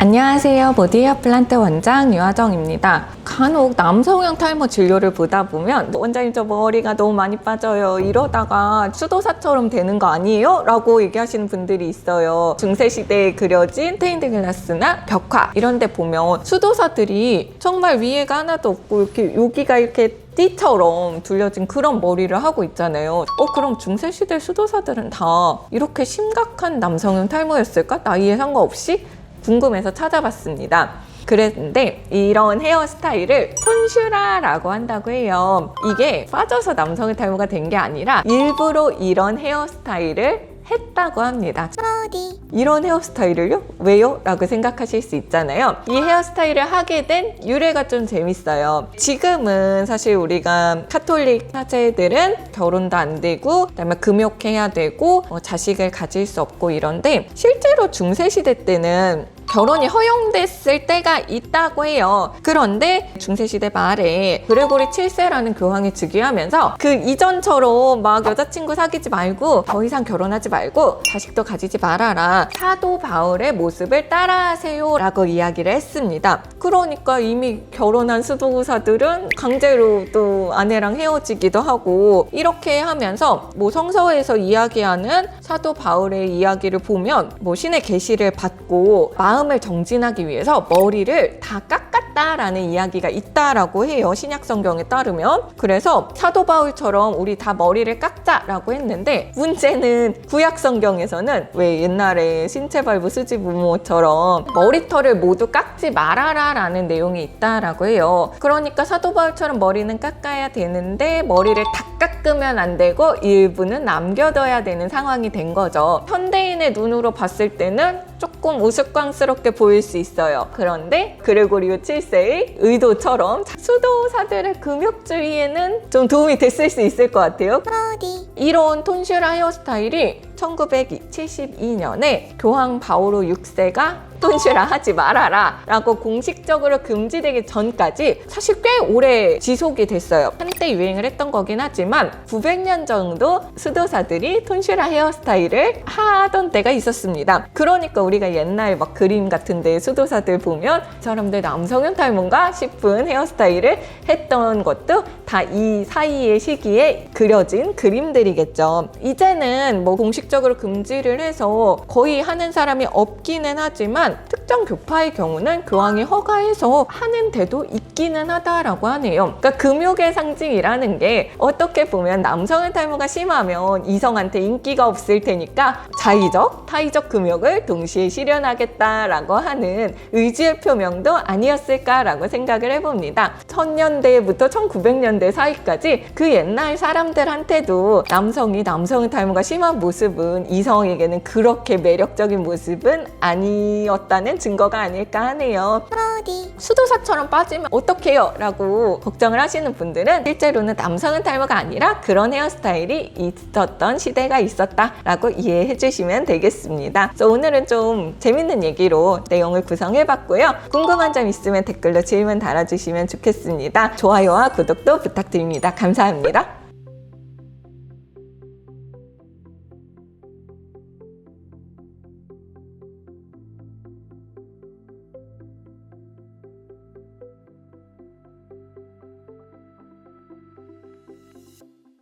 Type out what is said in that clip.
안녕하세요. 보디헤어 플란트 원장 유하정입니다. 간혹 남성형 탈모 진료를 보다 보면 원장님 저 머리가 너무 많이 빠져요. 이러다가 수도사처럼 되는 거 아니에요? 라고 얘기하시는 분들이 있어요. 중세시대에 그려진 스테인드 글라스나 벽화 이런 데 보면 수도사들이 정말 위에가 하나도 없고 이렇게 여기가 이렇게 띠처럼 둘려진 그런 머리를 하고 있잖아요. 어, 그럼 중세시대 수도사들은 다 이렇게 심각한 남성형 탈모였을까? 나이에 상관없이? 궁금해서 찾아봤습니다. 그랬는데 이런 헤어스타일을 톤슈라라고 한다고 해요. 이게 빠져서 남성의 탈모가 된 게 아니라 일부러 이런 헤어스타일을 했다고 합니다. 이런 헤어스타일을요? 왜요? 라고 생각하실 수 있잖아요. 이 헤어스타일을 하게 된 유래가 좀 재밌어요. 지금은 사실 우리가 카톨릭 사제들은 결혼도 안 되고, 그다음에 금욕해야 되고, 어, 자식을 가질 수 없고 이런데, 실제로 중세 시대 때는 결혼이 허용됐을 때가 있다고 해요. 그런데 중세시대 말에 그레고리 7세라는 교황이 즉위하면서 그 이전처럼 막 여자친구 사귀지 말고 더 이상 결혼하지 말고 자식도 가지지 말아라. 사도 바울의 모습을 따라하세요. 라고 이야기를 했습니다. 그러니까 이미 결혼한 수도사들은 강제로 또 아내랑 헤어지기도 하고 이렇게 하면서 뭐 성서에서 이야기하는 사도 바울의 이야기를 보면 뭐 신의 계시를 받고 마음 을 정진하기 위해서 머리를 다 깎 았다라는 이야기가 있다라고 해요. 신약 성경에 따르면. 그래서 사도 바울처럼 우리 다 머리를 깎자라고 했는데 문제는 구약 성경에서는 왜 옛날에 신체발부 수지부모처럼 머리털을 모두 깎지 말아라라는 내용이 있다라고 해요. 그러니까 사도 바울처럼 머리는 깎아야 되는데 머리를 다 깎으면 안 되고 일부는 남겨둬야 되는 상황이 된 거죠. 현대인의 눈으로 봤을 때는 조금 우스꽝스럽게 보일 수 있어요. 그런데 그레고리오 7 세의 의도처럼 수도사들의 금욕주의에는 좀 도움이 됐을 수 있을 것 같아요. 이런 톤슈라 헤어스타일이 1972년에 교황 바오로 6세가 톤슈라 하지 말아라 라고 공식적으로 금지되기 전까지 사실 꽤 오래 지속이 됐어요. 한때 유행을 했던 거긴 하지만 900년 정도 수도사들이 톤슈라 헤어스타일을 하던 때가 있었습니다. 그러니까 우리가 옛날 막 그림 같은데 수도사들 보면 이 사람들 남성형 탈모인가 싶은 헤어스타일 을 했던 것도 다 이 사이의 시기에 그려진 그림들이겠죠. 이제는 뭐 공식적으로 금지를 해서 거의 하는 사람이 없기는 하지만 특정 교파의 경우는 교황이 허가해서 하는 데도 있기는 하다라고 하네요. 그러니까 금욕의 상징이라는 게 어떻게 보면 남성의 탈모가 심하면 이성한테 인기가 없을 테니까 자의적, 타의적 금욕을 동시에 실현하겠다라고 하는 의지의 표명도 아니었을까라고 생각을 해봅니다. 1000년대부터 1900년대 사이까지 그 옛날 사람들한테도 남성이 남성의 탈모가 심한 모습은 이성에게는 그렇게 매력적인 모습은 아니었다는 증거가 아닐까 하네요. 수도사처럼 빠지면 어떡해요? 라고 걱정을 하시는 분들은 실제로는 남성은 탈모가 아니라 그런 헤어스타일이 있었던 시대가 있었다라고 이해해 주시면 되겠습니다. 그래서 오늘은 좀 재밌는 얘기로 내용을 구성해 봤고요. 궁금한 점 있으면 댓글로 질문 달아주시면 좋 겠습니다. 좋아요와 구독도 부탁드립니다. 감사합니다.